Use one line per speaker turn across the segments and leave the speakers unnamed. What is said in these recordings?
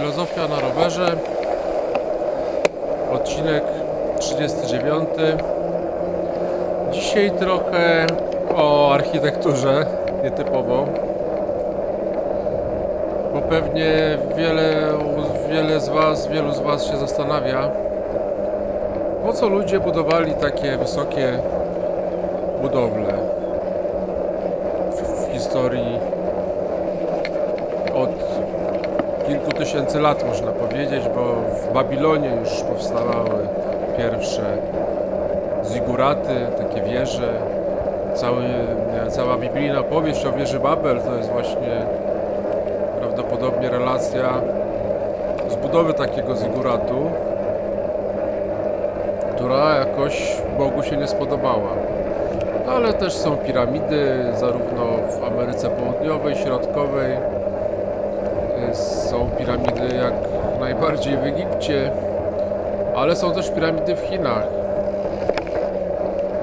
Filozofia na rowerze. Odcinek 39. Dzisiaj trochę o architekturze, nietypowo. Bo pewnie wiele, wiele z Was, wielu z Was się zastanawia, po co ludzie budowali takie wysokie budowle w, w historii od kilku tysięcy lat można powiedzieć, bo w Babilonie już powstawały pierwsze ziguraty, takie wieże. Cały, cała biblijna powieść o wieży Babel to jest właśnie prawdopodobnie relacja z budowy takiego ziguratu, która jakoś Bogu się nie spodobała. No, ale też są piramidy, zarówno w Ameryce Południowej, Środkowej, są piramidy jak najbardziej w Egipcie, ale są też piramidy w Chinach.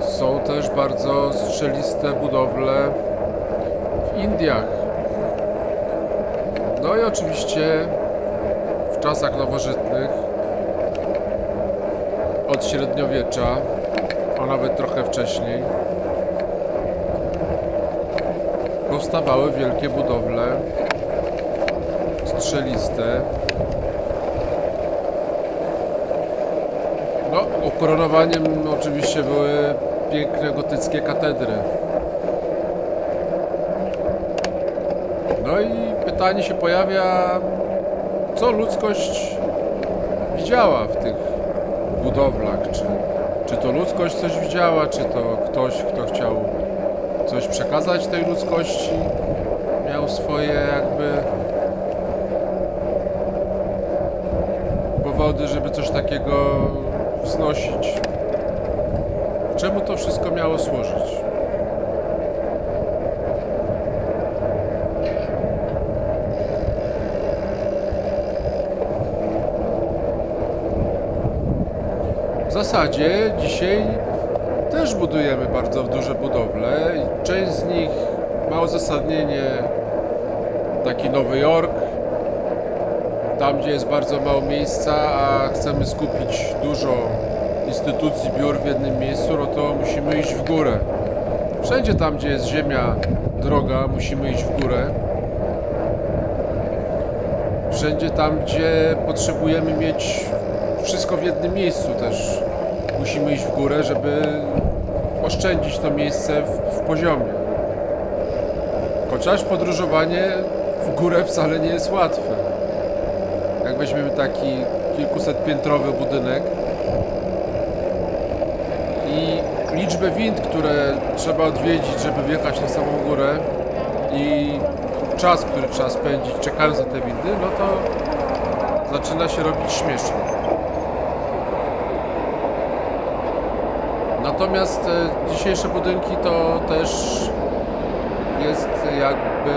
Są też bardzo strzeliste budowle w Indiach. No i oczywiście w czasach nowożytnych od średniowiecza, a nawet trochę wcześniej, powstawały wielkie budowle strzeliste. No, ukoronowaniem oczywiście były piękne gotyckie katedry. No i pytanie się pojawia, co ludzkość widziała w tych budowlach? Czy, czy to ludzkość coś widziała, czy to ktoś, kto chciał coś przekazać tej ludzkości, miał swoje jakby powody, żeby coś takiego wznosić. Czemu to wszystko miało służyć? W zasadzie dzisiaj też budujemy bardzo duże budowle. Część z nich ma uzasadnienie taki Nowy Jork, tam gdzie jest bardzo mało miejsca, a chcemy skupić dużo instytucji, biur w jednym miejscu, no to musimy iść w górę. Wszędzie tam, gdzie jest ziemia droga, musimy iść w górę. Wszędzie tam, gdzie potrzebujemy mieć wszystko w jednym miejscu też musimy iść w górę, żeby oszczędzić to miejsce w, w poziomie. Chociaż podróżowanie w górę wcale nie jest łatwe weźmiemy taki kilkusetpiętrowy budynek i liczbę wind, które trzeba odwiedzić, żeby wjechać na samą górę i czas, który trzeba spędzić czekając na te windy, no to zaczyna się robić śmiesznie. Natomiast e, dzisiejsze budynki to też jest jakby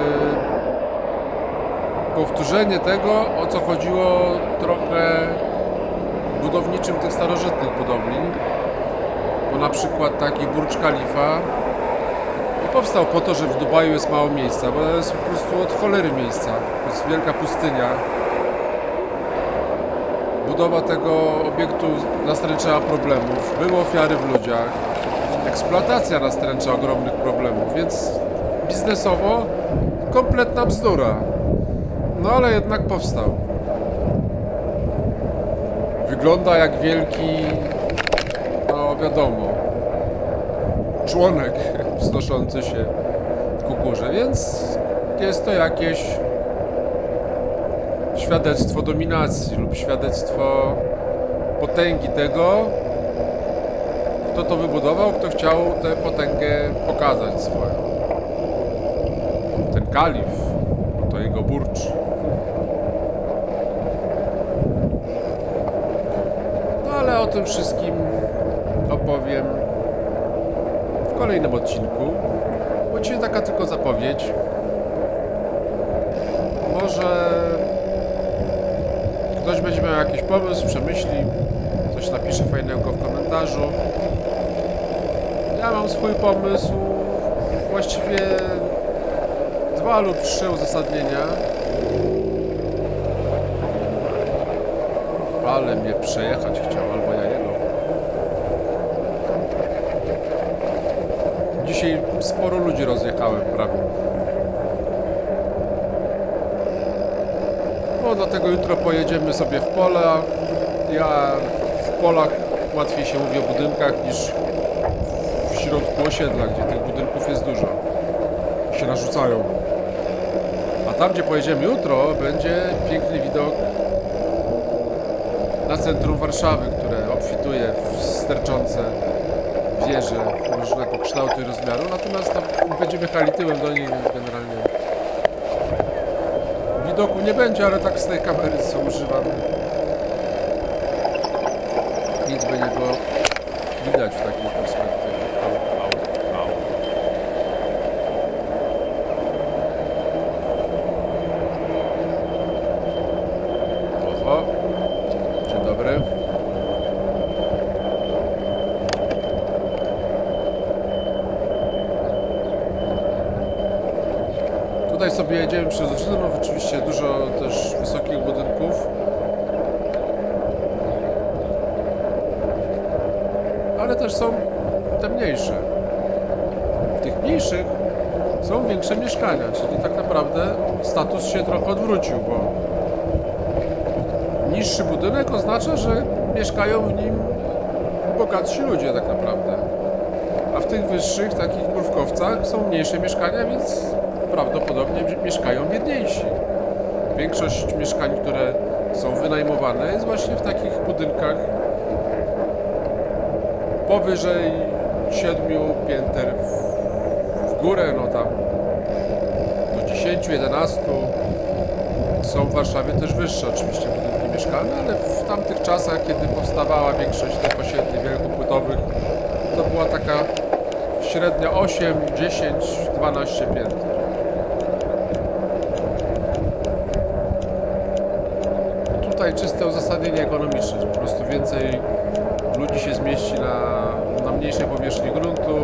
powtórzenie tego, o co chodziło trochę budowniczym tych starożytnych budowli. Bo na przykład taki Burcz Khalifa powstał po to, że w Dubaju jest mało miejsca, bo jest po prostu od cholery miejsca. To jest wielka pustynia. Budowa tego obiektu nastręczała problemów, były ofiary w ludziach, eksploatacja nastręcza ogromnych problemów, więc biznesowo kompletna bzdura. No ale jednak powstał. Wygląda jak wielki, no wiadomo, członek wznoszący się ku górze, więc jest to jakieś świadectwo dominacji lub świadectwo potęgi tego, kto to wybudował, kto chciał tę potęgę pokazać swoją. Ten kalif, to jego burcz. No ale o tym wszystkim opowiem w kolejnym odcinku. Dzisiaj taka tylko zapowiedź. Może ktoś będzie miał jakiś pomysł, przemyśli, coś napisze fajnego w komentarzu. Ja mam swój pomysł, właściwie dwa lub trzy uzasadnienia. Ale mnie przejechać chciał, albo ja jego. Dzisiaj sporo ludzi rozjechałem prawie. No dlatego jutro pojedziemy sobie w pola. Ja w polach łatwiej się mówi o budynkach niż w środku osiedla, gdzie tych budynków jest dużo. Się narzucają. A tam, gdzie pojedziemy jutro, będzie piękny widok na centrum Warszawy, które obfituje w sterczące wieże różnego kształtu i rozmiaru. Natomiast tam będziemy jechali tyłem do niej, więc generalnie widoku nie będzie, ale tak z tej kamery co używam. Nic by nie było widać w takiej perspektywie. Tutaj sobie jedziemy przez Żydrów, oczywiście dużo też wysokich budynków. Ale też są te mniejsze. W tych mniejszych są większe mieszkania, czyli tak naprawdę status się trochę odwrócił, bo niższy budynek oznacza, że mieszkają w nim bogatsi ludzie tak naprawdę. A w tych wyższych, takich mrówkowcach są mniejsze mieszkania, więc prawdopodobnie mieszkają biedniejsi. Większość mieszkań, które są wynajmowane jest właśnie w takich budynkach powyżej 7 pięter w, w górę, no tam do 10, 11. Są w Warszawie też wyższe oczywiście budynki mieszkalne, ale w tamtych czasach, kiedy powstawała większość tych osiedli wielkopłytowych, to była taka średnia 8, 10, 12 pięter. Tutaj czyste uzasadnienie ekonomiczne, po prostu więcej ludzi się zmieści na, na mniejszej powierzchni gruntu,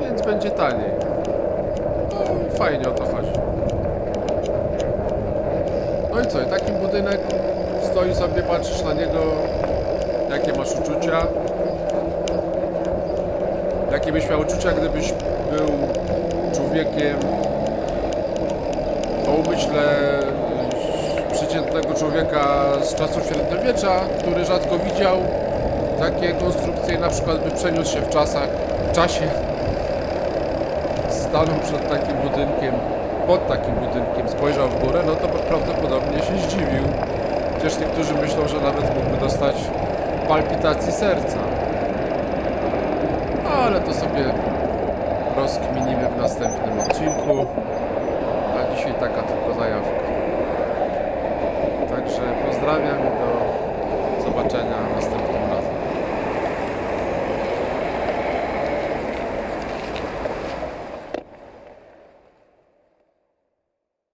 więc będzie taniej. No fajnie o to chodzi. No i co, i taki budynek stoi sobie, patrzysz na niego, jakie masz uczucia. Jakie byś miał uczucia, gdybyś był człowiekiem o umyśle przeciętnego człowieka z czasów średniowiecza, który rzadko widział takie konstrukcje, na przykład by przeniósł się w czasach, w czasie, stanął przed takim budynkiem, pod takim budynkiem, spojrzał w górę, no to prawdopodobnie się zdziwił. Chociaż niektórzy myślą, że nawet mógłby dostać palpitacji serca. Ale to sobie rozkminimy w następnym odcinku. A dzisiaj taka tylko zajawka. Także pozdrawiam i do zobaczenia następnym